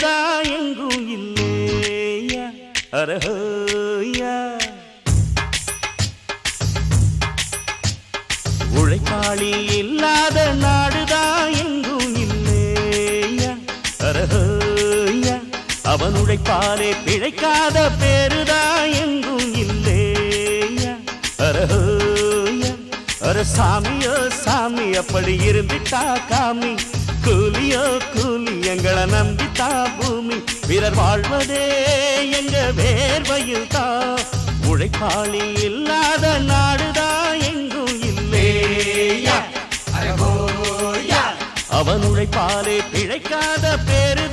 பேருதா எங்கும் இல்லேயா? அரஹோயா. உழைப்பாளி இல்லாத நாடுதா எங்கும் இல்லேயா? அரஹோயா. அவன் உழைப்பாலே பிழைக்காத பேருதா எங்கும் இல்லேயா? அரஹோயா. அரசாமியோ சாமி அப்படி இருந்துட்டா காமி. கூலியோ கூலி எங்களை நம்பித்தா பூமி. பிறர் வாழ்வதே எங்க வேர்வையில் தான் உழைப்பாளி இல்லாத நாடுதா எங்கும் இல்லேயா அவன் உழைப்பாலே பிழைக்காத பேருதா